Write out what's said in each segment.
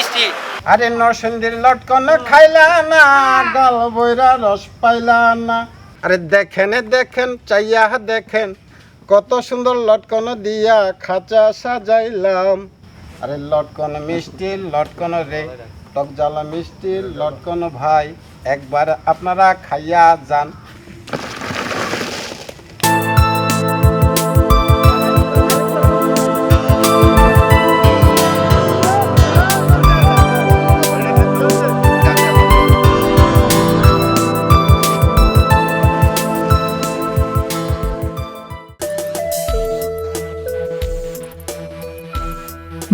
মিষ্টি। আরে নরসিংদীর লটকন খাইলা না ডাল বইরা রস পাইলা না। আরে দেখেন দেখেন, চাইয়া দেখেন, কত সুন্দর লটকন দিয়া খাঁচা সাজাইলাম। আরে লটকন মিষ্টি, লটকন রে টক জ্বালা মিষ্টি, লটকন ভাই, একবার আপনারা খাইয়া যান।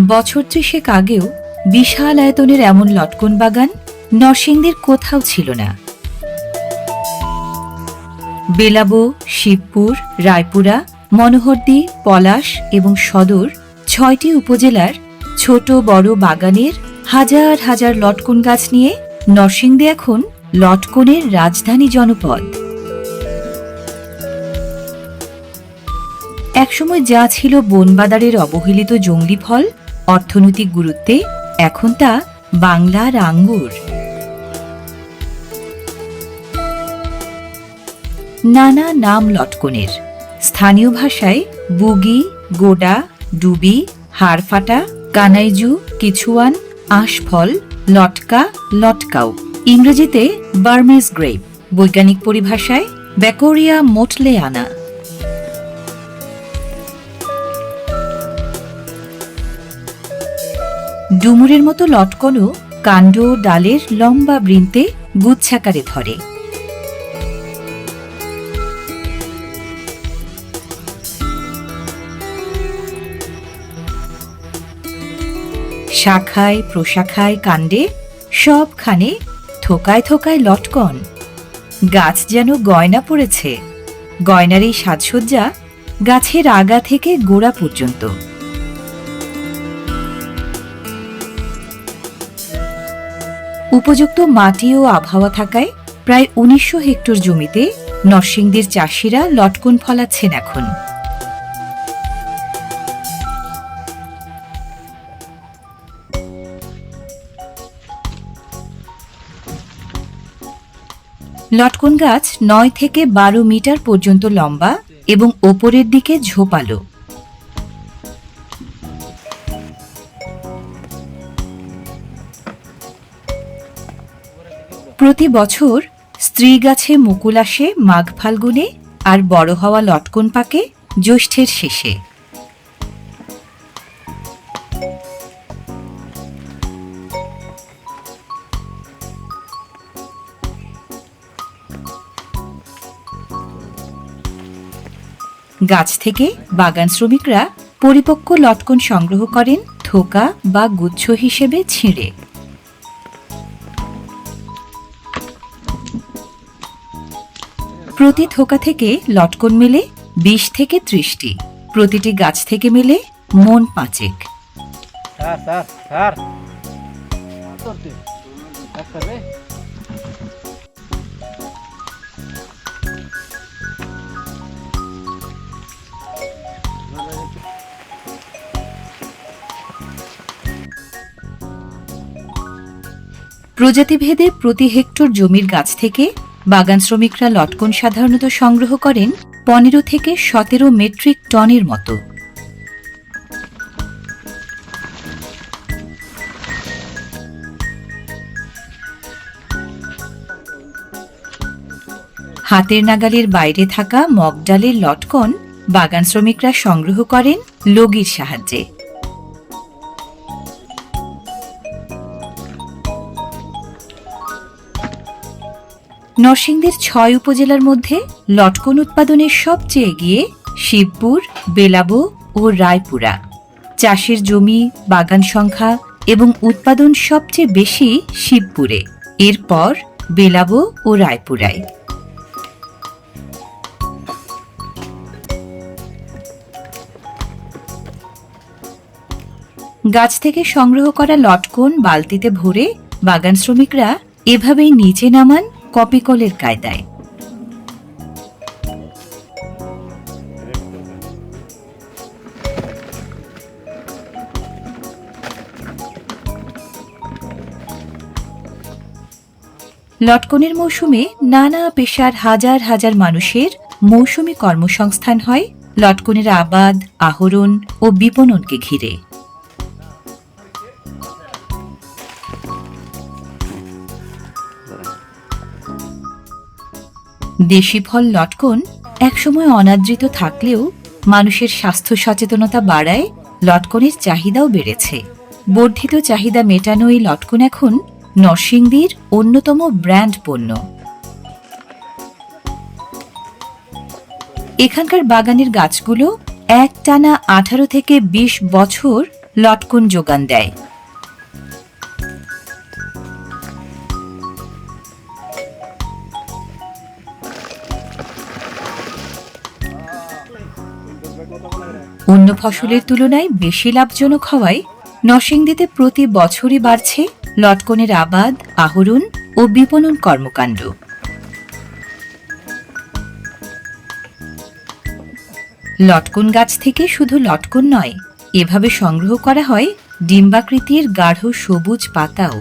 বছর ত্রিশেক আগেও বিশাল আয়তনের এমন লটকন বাগান নরসিংদীর কোথাও ছিল না। বেলাবো, শিবপুর, রায়পুরা, মনোহরদী, পলাশ এবং সদর ছয়টি উপজেলার ছোট বড় বাগানের হাজার হাজার লটকন গাছ নিয়ে নরসিংদী এখন লটকনের রাজধানী জনপদ। একসময় যা ছিল বনবাদারের অবহেলিত জঙ্গলি ফল অর্থনৈতিক গুরুত্বে এখন তা বাংলার আঙ্গুর। নানা নাম লটকনের। স্থানীয় ভাষায় বুগি, গোডা, ডুবি, হাড়ফাটা, কানাইজু, কিছুয়ান, আঁশফল, লটকা, লটকাও। ইংরেজিতে বার্মেজ গ্রেপ। বৈজ্ঞানিক পরিভাষায় ব্যাকোরিয়া মোটলেয়ানা। ডুমুরের মতো লটকনও কাণ্ড, ডালের লম্বা বৃন্তে গুচ্ছাকারে ধরে। শাখায়, প্রশাখায়, কাণ্ডে সবখানে থোকায় থোকায় লটকন। গাছ যেন গয়না পড়েছে। গয়নার এই সাজসজ্জা গাছের আগা থেকে গোড়া পর্যন্ত। উপযুক্ত মাটি ও আবহাওয়া থাকায় প্রায় উনিশশো হেক্টর জমিতে নরসিংদীর চাষিরা লটকন ফলাচ্ছেন এখন। লটকন গাছ নয় থেকে বারো মিটার পর্যন্ত লম্বা এবং ওপরের দিকে ঝোপালো। প্রতি বছর স্ত্রী গাছে মুকুল আসে মাঘ ফাল্গুনে আর বড় হওয়া লটকন পাকে জ্যৈষ্ঠের শেষে। গাছ থেকে বাগান শ্রমিকরা পরিপক্ক লটকন সংগ্রহ করেন, থোকা বা গুচ্ছ হিসেবে ছিঁড়ে। প্রতি থোকা থেকে লটকন মেলে বিশ থেকে ত্রিশটি। প্রতিটি গাছ থেকে মেলে মন পাঁচেক। প্রজাতিভেদে প্রতি হেক্টর জমির গাছ থেকে বাগান শ্রমিকরা লটকন সাধারণত সংগ্রহ করেন পনেরো থেকে সতেরো মেট্রিক টনের মতো। হাতের নাগালের বাইরে থাকা মগডালের লটকন বাগান শ্রমিকরা সংগ্রহ করেন লগির সাহায্যে। নরসিংদীর ছয় উপজেলার মধ্যে লটকন উৎপাদনের সবচেয়ে এগিয়ে শিবপুর, বেলাবো ও রায়পুরা। চাষের জমি, বাগান সংখ্যা এবং উৎপাদন সবচেয়ে বেশি শিবপুরে। এরপর বেলাবো ও রায়পুরায়। গাছ থেকে সংগ্রহ করা লটকন বালতিতে ভরে বাগান শ্রমিকরা এভাবেই নিচে নামান কপিকলের কায়দায়। লটকনের মৌসুমে নানা পেশার হাজার হাজার মানুষের মৌসুমি কর্মসংস্থান হয় লটকনের আবাদ, আহরণ ও বিপণনকে ঘিরে। দেশি ফল লটকন একসময় অনাদৃত থাকলেও মানুষের স্বাস্থ্য সচেতনতা বাড়ায় লটকনের চাহিদাও বেড়েছে। বর্ধিত চাহিদা মেটানো এই লটকন এখন নরসিংদীর অন্যতম ব্র্যান্ড পণ্য। এখানকার বাগানের গাছগুলো এক টানা আঠারো থেকে ২০ বছর লটকন যোগান দেয়। অন্য ফসলের তুলনায় বেশি লাভজনক হওয়ায় নরসিংদীতে প্রতি বছরই বাড়ছে লটকনের আবাদ, আহরণ ও বিপণন কর্মকাণ্ড। লটকন গাছ থেকে শুধু লটকন নয়, এভাবে সংগ্রহ করা হয় ডিম্বাকৃতির গাঢ় সবুজ পাতাও।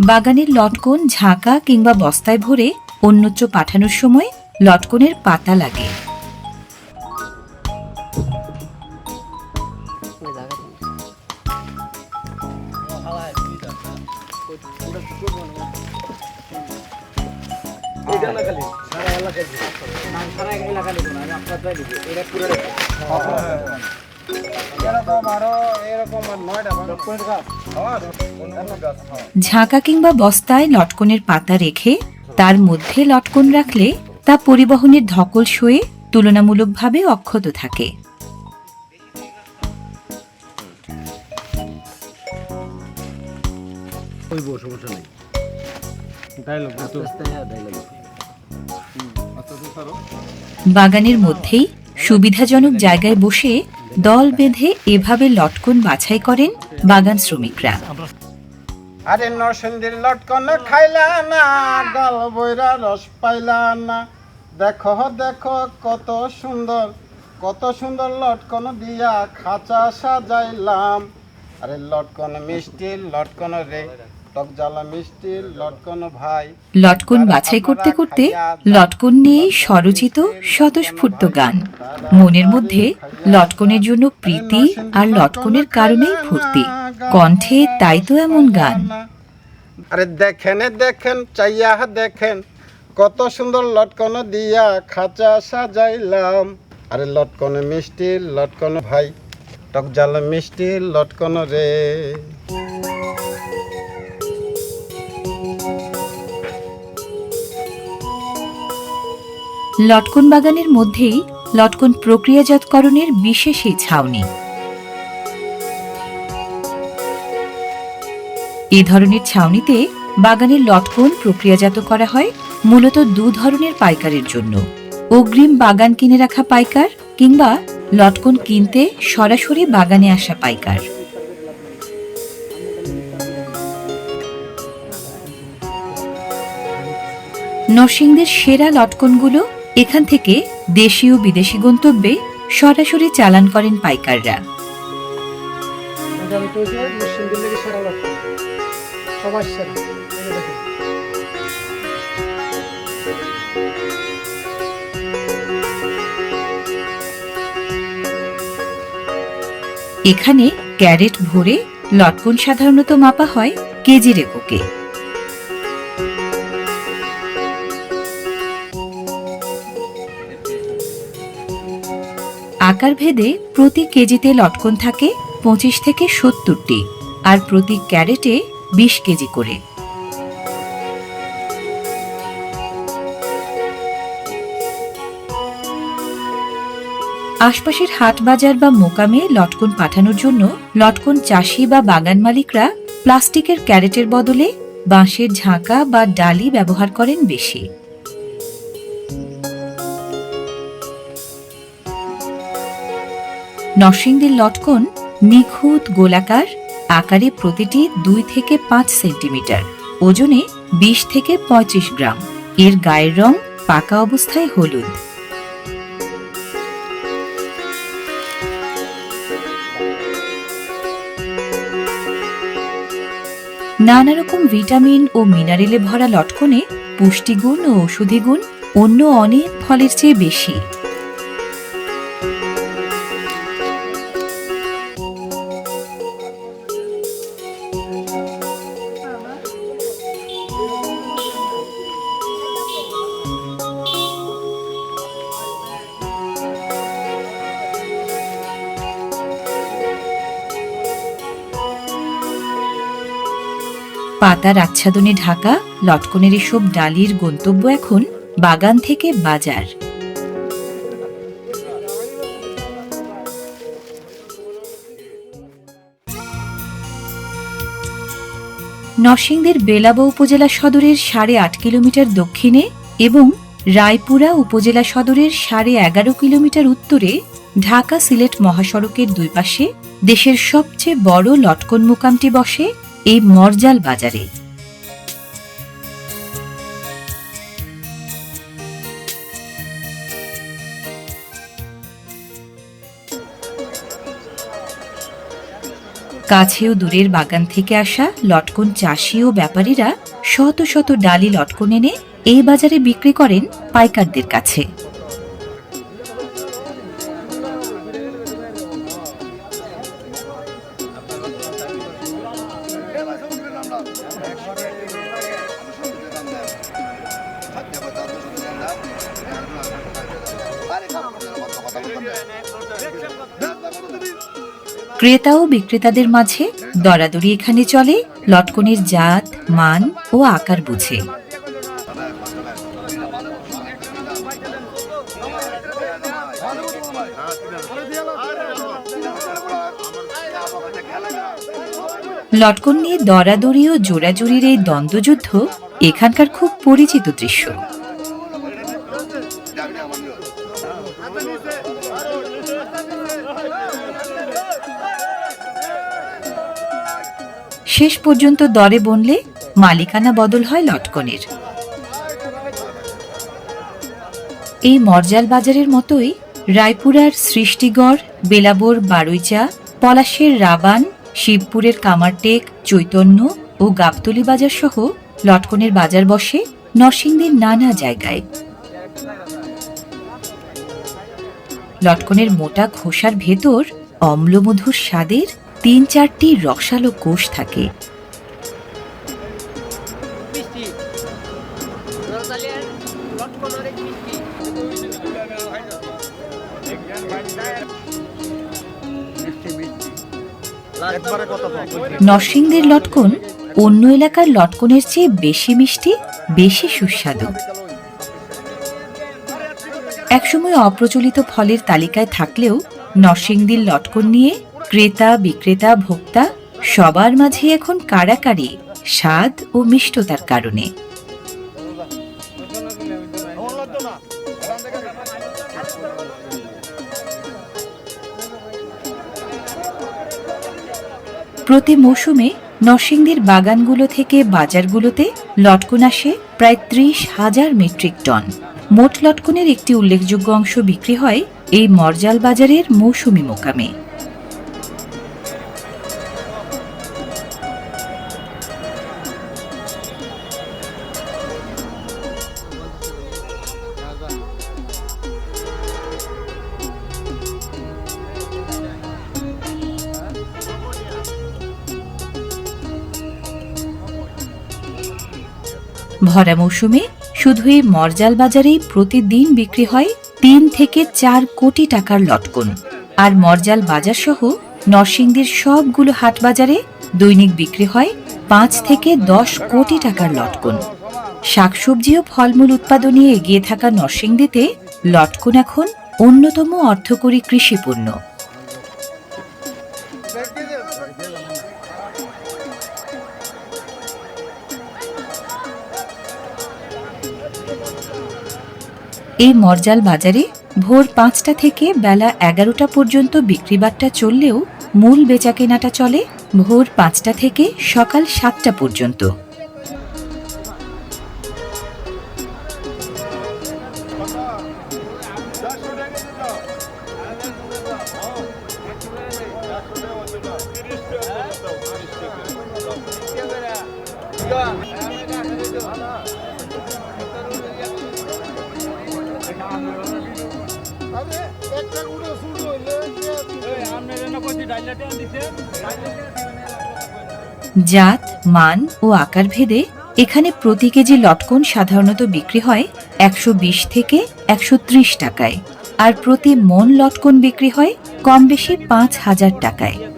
বাগানের লটকন ঝাঁকা কিংবা বস্তায় ভরে অন্যত্র পাঠানোর সময় লটকনের পাতা লাগে। ঝাঁকা কিংবা বস্তায় লটকনের পাতা রেখে তার মধ্যে লটকন রাখলে তা পরিবহনের ধকল সয়ে তুলনামূলকভাবে অক্ষত থাকে। স্যার বাগানের মধ্যেই সুবিধাজনক জায়গায় বসে দল বেঁধে এভাবে লটকন বাছাই করেন বাগান শ্রমিকরা। আরে নরসিংদীর লটকন খাইলা না ডাল বইরা রস পাইলা না। দেখো দেখো কত সুন্দর কত সুন্দর লটকন দিয়া খাঁচা সাজাইলাম। আরে লটকন মিষ্টি লটকন রে টক জ্বালা মিষ্টি লটকন ভাই। লটকন বাছাই করতে করতে লটকন নিয়ে স্বরচিত স্বতঃস্ফূর্ত গান। মনের মধ্যে লটকনের জন্য প্রীতি আর লটকনের কারণেই ভর্তি কণ্ঠে তাই তো এমন গান। আরে দেখেন দেখেন চাইয়া দেখেন কত সুন্দর লটকন দিয়া খাঁচা সাজাইলাম। আরে লটকন মিষ্টি, লটকন ভাই, টক জাল মিষ্টি, লটকন রে। লটকন বাগানের মধ্যেই লটকন প্রক্রিয়াজাতকরণের বিশেষ এই ছাউনি। এ ধরনের ছাউনিতে বাগানের লটকন প্রক্রিয়াজাত করা হয় মূলত দু ধরনের পাইকারের জন্য। অগ্রিম বাগান কিনে রাখা পাইকার কিংবা লটকন কিনতে সরাসরি বাগানে আসা পাইকার। নরসিংদের সেরা লটকনগুলো এখান থেকে দেশি ও বিদেশি গন্তব্যে সরাসরি চালান করেন পাইকাররা। সবার সেরা। এখানে ক্যারেট ভরে লটকন সাধারণত মাপা হয় কেজি রেকোকে আকার ভেদে প্রতি কেজিতে লটকন থাকে পঁচিশ থেকে সত্তরটি, আর প্রতি ক্যারেটে বিশ কেজি করে। আশপাশের হাট বাজার বা মোকামে লটকন পাঠানোর জন্য লটকন চাষি বা বাগান মালিকরা প্লাস্টিকের ক্যারেটের বদলে বাঁশের ঝাঁকা বা ডালি ব্যবহার করেন বেশি। নরসিংদীর লটকন নিখুঁত গোলাকার, আকারে প্রতিটি দুই থেকে পাঁচ সেন্টিমিটার, ওজনে বিশ থেকে পঁয়ত্রিশ গ্রাম। এর গায়ের রং পাকা অবস্থায় হলুদ। নানা রকম ভিটামিন ও মিনারেলে ভরা লটকনে পুষ্টিগুণ ও ঔষধি গুণ অন্য অনেক ফলের চেয়ে বেশি। পাতার আচ্ছাদনে ঢাকা, লটকনের এসব ডালির গন্তব্য এখন বাগান থেকে বাজার। নরসিংদীর বেলাবা উপজেলা সদরের সাড়ে আট কিলোমিটার দক্ষিণে এবং রায়পুরা উপজেলা সদরের সাড়ে এগারো কিলোমিটার উত্তরে ঢাকা সিলেট মহাসড়কের দুই পাশে দেশের সবচেয়ে বড় লটকন মোকামটি বসে এই মরজাল বাজারে। কাছে ও দূরের বাগান থেকে আসা লটকন চাষি ও ব্যাপারীরা শত শত ডালি লটকন এনে এই বাজারে বিক্রি করেন পাইকারদের কাছে। ক্রেতা ও বিক্রেতাদের মাঝে দরাদরি এখানে চলে, লটকনের জাত, মান ও আকার বুঝে। লটকন নিয়ে দরাদরি ও জোড়াজুড়ির এই দ্বন্দ্বযুদ্ধ এখানকার খুব পরিচিত দৃশ্য। শেষ পর্যন্ত দরে বনলে মালিকানা বদল হয় লটকনের। এই মরজাল বাজারের মতোই রায়পুরার সৃষ্টিগড়, বেলাবোর, বারুইচা, পলাশের রাবান, শিবপুরের কামারটেক, চৈতন্য ও গাবতলি বাজার সহ লটকনের বাজার বসে নরসিংদীর নানা জায়গায়। লটকনের মোটা খোসার ভেতর অম্লমধুর স্বাদের তিন চারটি রসালো কোষ থাকে। নরসিংদীর লটকন অন্য এলাকার লটকনের চেয়ে বেশি মিষ্টি, বেশি সুস্বাদু। একসময় অপ্রচলিত ফলের তালিকায় থাকলেও নরসিংদীর লটকন নিয়ে ক্রেতা, বিক্রেতা, ভোক্তা, সবার মাঝে এখন কাড়াকাড়ি, স্বাদ ও মিষ্টতার কারণে। প্রতি মৌসুমে নরসিংদীর বাগানগুলো থেকে বাজারগুলোতে লটকন আসে প্রায় ত্রিশ হাজার মেট্রিক টন। মোট লটকনের একটি উল্লেখযোগ্য অংশ বিক্রি হয় এই মরজাল বাজারের মৌসুমি মোকামে। ভরা মৌসুমে শুধু এই মরজাল বাজারেই প্রতিদিন বিক্রি হয় তিন থেকে চার কোটি টাকার লটকন। আর মরজাল বাজার সহ নরসিংদীর সবগুলো হাট বাজারে দৈনিক বিক্রি হয় পাঁচ থেকে দশ কোটি টাকার লটকন। শাকসবজি ও ফলমূল উৎপাদনে এগিয়ে থাকা নরসিংদীতে লটকন এখন অন্যতম অর্থকরী কৃষিপণ্য। এই মরজাল বাজারে ভোর পাঁচটা থেকে বেলা এগারোটা পর্যন্ত বিক্রিবাট্টা চললেও মূল বেচা কেনাটা চলে ভোর পাঁচটা থেকে সকাল সাতটা পর্যন্ত। জাত মান ও আকার ভেদে এখানে প্রতি কেজি লটকন সাধারণত বিক্রি হয় একশো বিশ থেকে একশো ত্রিশ টাকায়। আর প্রতি মন লটকন বিক্রি হয় কম বেশি পাঁচ হাজার টাকায়।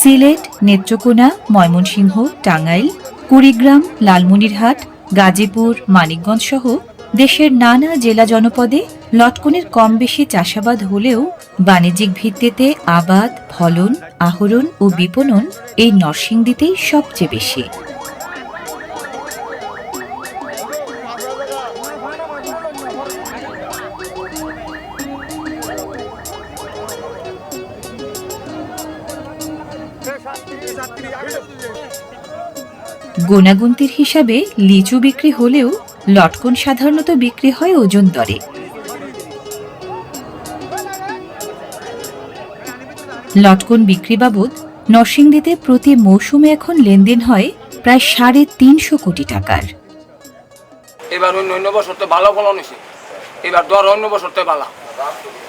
সিলেট, নেত্রকোনা, ময়মনসিংহ, টাঙ্গাইল, কুড়িগ্রাম, লালমনিরহাট, গাজীপুর মানিকগঞ্জ সহ দেশের নানা জেলা জনপদে লটকনের কম বেশি চাষাবাদ হলেও বাণিজ্যিক ভিত্তিতে আবাদ, ফলন, আহরণ ও বিপণন এই নরসিংদীতেই সবচেয়ে বেশি। গোনাগুন্তির হিসাবে লিচু বিক্রি হলেও লটকন সাধারণত বিক্রি হয় ওজন দরে। লটকন বিক্রি বাবদ নরসিংদীতে প্রতি মৌসুমে এখন লেনদেন হয় প্রায় সাড়ে তিনশো কোটি টাকার। এবার অন্য অন্য বছর তো ভালো ফলন হয়েছে। এবার ধর অন্য বছর তো ভালো।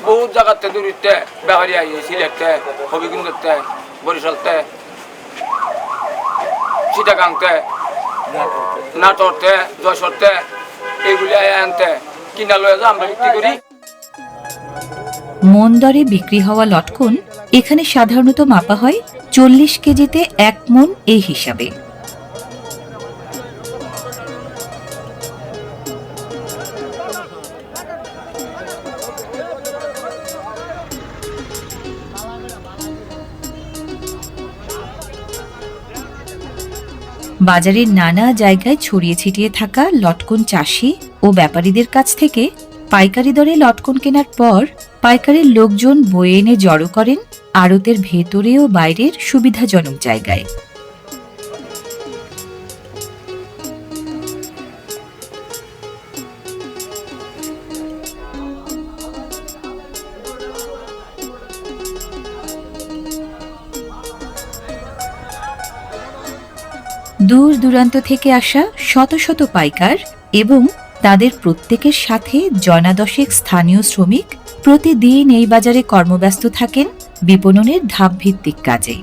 বহুত জায়গাতে দূরিতে ব্যাপারি আইয়ে সিলেটতে হবিগুন্ডতে বরিশালতে। চিটাগাংতে নাটরতে যশোরতে এগুলি আনতে, কিনা লয়ে যা, আমরা বিক্রি করি। মন দরে বিক্রি হওয়া লটকন এখানে সাধারণত মাপা হয় চল্লিশ কেজিতে এক মন এই হিসাবে। বাজারের নানা জায়গায় ছড়িয়ে ছিটিয়ে থাকা লটকন চাষি ও ব্যাপারীদের কাছ থেকে পাইকারি দরে লটকন কেনার পর পাইকারের লোকজন বয়ে এনে জড়ো করেন আড়তের ভেতরে ও বাইরের সুবিধাজনক জায়গায়। দূর দূরান্ত থেকে আসা শত শত পাইকার এবং তাদের প্রত্যেকের সাথে জনাদশেক স্থানীয় শ্রমিক প্রতিদিন এই বাজারে কর্মব্যস্ত থাকেন বিপণনের ধাপভিত্তিক কাজে।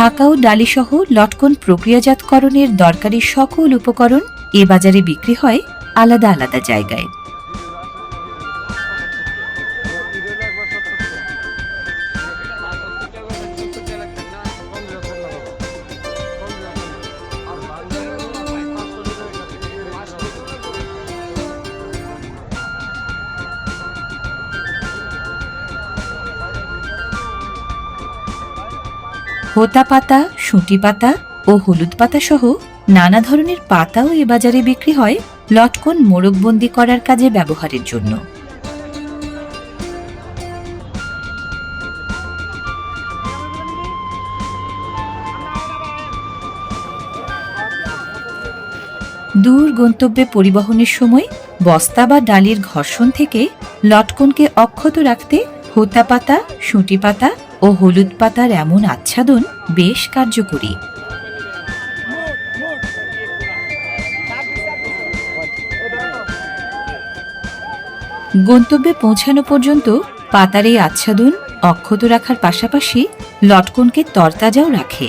ঝাঁকা ও ডালিসহ লটকন প্রক্রিয়াজাতকরণের দরকারি সকল উপকরণ এ বাজারে বিক্রি হয় আলাদা আলাদা জায়গায়। হোতা পাতা সুঁটি পাতা ও হলুদ পাতা সহ নানা ধরনের পাতাও এ বাজারে বিক্রি হয় লটকন মোড়কবন্দি করার কাজে ব্যবহারের জন্য। দূর গন্তব্যে পরিবহনের সময় বস্তা বা ডালির ঘর্ষণ থেকে লটকনকে অক্ষত রাখতে হোতা পাতা সুঁটি পাতা ও হলুদ পাতার এমন আচ্ছাদন বেশ কার্যকরী। গন্তব্যে পৌঁছানো পর্যন্ত পাতার এই আচ্ছাদন অক্ষত রাখার পাশাপাশি লটকনকে তরতাজাও রাখে।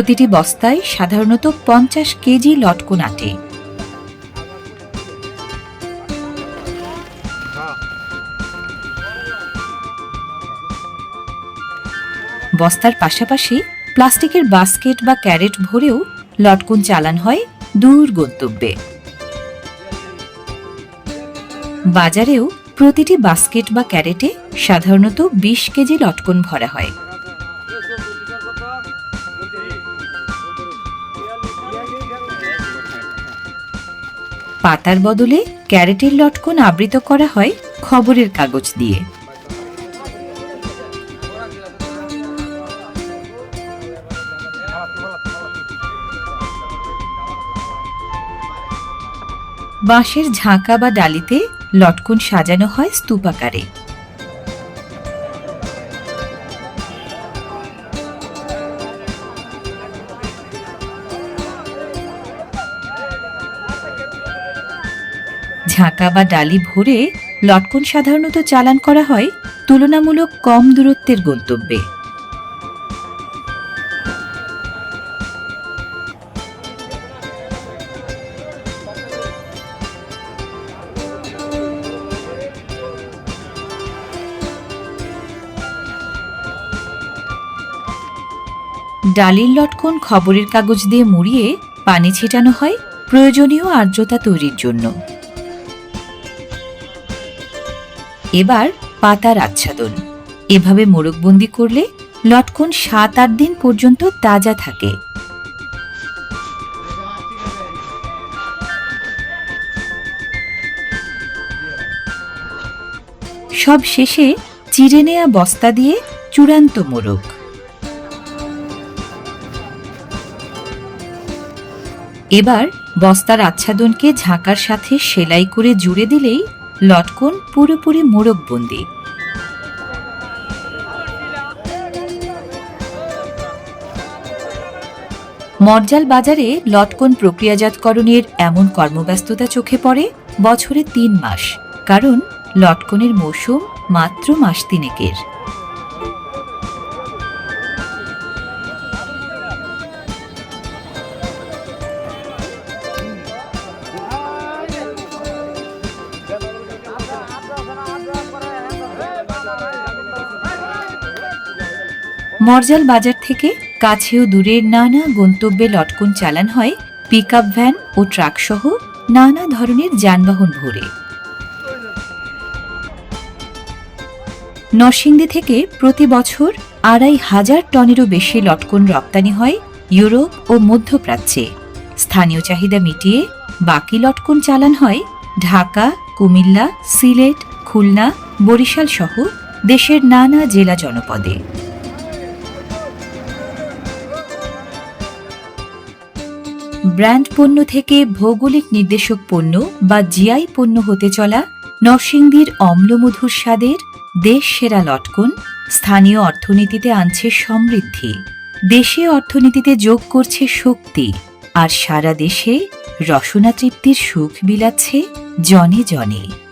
প্রতিটি বস্তায় সাধারণত পঞ্চাশ কেজি লটকন আটে বস্তার পাশাপাশি প্লাস্টিকের বাস্কেট বা ক্যারেট ভরেও লটকন চালান হয় দূর গন্তব্যে। বাজারেও প্রতিটি বাস্কেট বা ক্যারেটে সাধারণত বিশ কেজি লটকন ভরা হয়। পাতার বদলে ক্যারেটের লটকন আবৃত করা হয় খবরের কাগজ দিয়ে। বাঁশের ঝাঁকা বা ডালিতে লটকন সাজানো হয় স্তূপাকারে। ঝাঁকা বা ডালি ভরে লটকন সাধারণত চালান করা হয় তুলনামূলক কম দূরত্বের গন্তব্যে। ডালির লটকন খবরের কাগজ দিয়ে মুড়িয়ে পানি ছিটানো হয় প্রয়োজনীয় আর্দ্রতা তৈরির জন্য। এবার পাতার আচ্ছাদন। এভাবে মোড়কবন্দি করলে লটকন সাত আট দিন পর্যন্ত তাজা থাকে। সব শেষে চিড়ে নেয়া বস্তা দিয়ে চূড়ান্ত মোরগ। এবার বস্তার আচ্ছাদনকে ঝাঁকার সাথে সেলাই করে জুড়ে দিলেই লটকন পুরোপুরি মোরগবন্দি মর্জাল বাজারে লটকন প্রক্রিয়াজাতকরণের এমন কর্মব্যস্ততা চোখে পড়ে বছরে তিন মাস, কারণ লটকনের মৌসুম মাত্র মাস তিনেকের। মরজাল বাজার থেকে কাছেও দূরের নানা গন্তব্যে লটকন চালান হয় পিক আপ ভ্যান ও ট্রাক সহ নানা ধরনের যানবাহন ভরে। নরসিংদী থেকে প্রতি বছর আড়াই হাজার টনেরও বেশি লটকন রপ্তানি হয় ইউরোপ ও মধ্যপ্রাচ্যে। স্থানীয় চাহিদা মিটিয়ে বাকি লটকন চালান হয় ঢাকা, কুমিল্লা, সিলেট, খুলনা, বরিশাল সহ দেশের নানা জেলা জনপদে। ব্র্যান্ড পণ্য থেকে ভৌগোলিক নির্দেশক পণ্য বা জিআই পণ্য হতে চলা নরসিংদীর অম্লমধুর স্বাদের দেশ সেরা লটকন স্থানীয় অর্থনীতিতে আনছে সমৃদ্ধি। দেশে অর্থনীতিতে যোগ করছে শক্তি আর সারা দেশে রসনা তৃপ্তির সুখ বিলাচ্ছে জনে জনে।